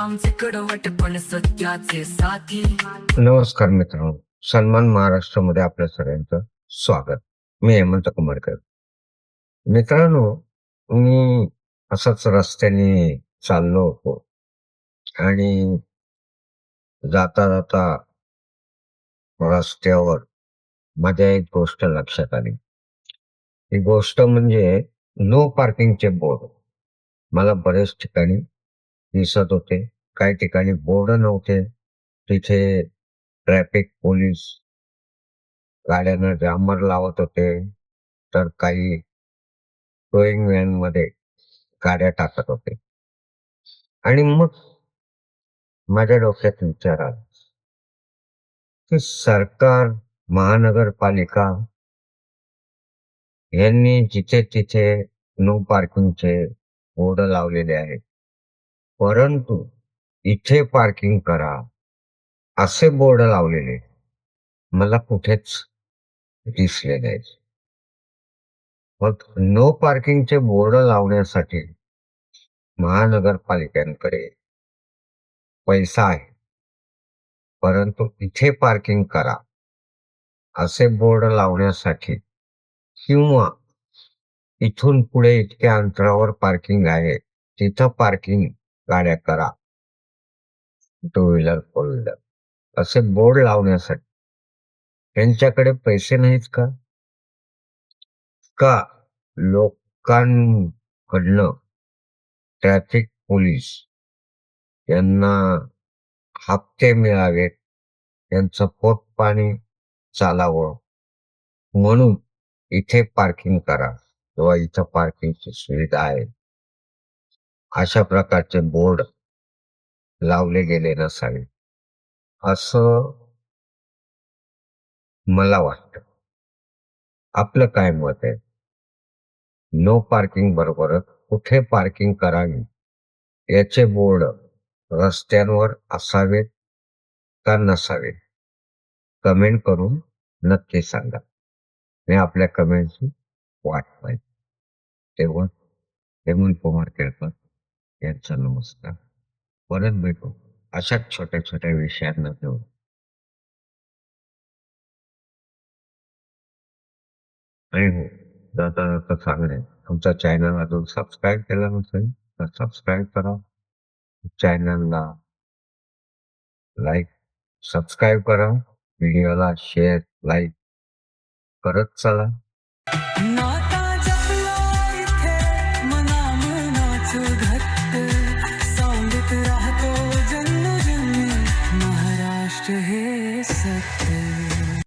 आमचे कडवट पण सत्याचे साथी. नमस्कार मित्रांनो सन्मान महाराष्ट्रामध्ये आपल्या सगळ्यांचं स्वागत. मी हेमंत कुमारकर मित्रांनो मी असाच रस्त्याने चाललो होतो. आणि जाता जाता रस्त्यावर माझ्या एक गोष्ट लक्षात आली. ही गोष्ट म्हणजे नो पार्किंगचे बोर्ड मला बरेच ठिकाणी दिसत होते. काही ठिकाणी बोर्ड नव्हते तिथे ट्रॅफिक पोलीस गाड्यांना डांबर लावत होते. तर काही टोईंग व्हॅनमध्ये गाड्या टाकत होते. आणि मग माझ्या डोक्यात विचार आला की सरकार महानगरपालिका यांनी जिथे तिथे नो पार्किंगचे बोर्ड लावलेले आहेत. परंतु इथे पार्किंग करा. असे बोर्ड लावलेले. मला कुठेच दिसले नाहीत. मग नो पार्किंगचे बोर्ड लावण्यासाठी महानगरपालिकांकडे पैसा आहे. परंतु इथे पार्किंग करा. असे बोर्ड लावण्यासाठी किंवा इथून पुढे इतक्या अंतरावर पार्किंग आहे तिथं पार्किंग गाड्या करा टू व्हीलर फोर व्हीलर असे बोर्ड लावण्यासाठी. त्यांच्याकडे पैसे नाहीत का? का लोकांकडनं ट्रॅफिक पोलीस यांना हप्ते मिळावेत त्यांचं पोट पाणी चालावं? म्हणून इथे पार्किंग करा. किंवा इथं पार्किंगची सुविधा आहे. अशा प्रकारचे बोर्ड लावले गेले नसावे. असं मला वाटतं. आपलं काय मत आहे? नो पार्किंग बरोबरच कुठे पार्किंग करावी? याचे बोर्ड रस्त्यांवर असावेत का नसावेत? कमेंट करून नक्की सांगा. मी आपल्या कमेंटची वाट पाहिजे तेव्हा हेमंत कुमार केळकर. यांचा नमस्कार. परत भेटू अशाच छोट्या छोट्या विषयांना घेऊन आणि हो जाता जाता सांगणे आमचा चॅनल अजून सबस्क्राईब केला नसेल तर सबस्क्राईब करा. चॅनलला लाईक सबस्क्राईब करा. व्हिडिओला शेअर लाईक करत चला.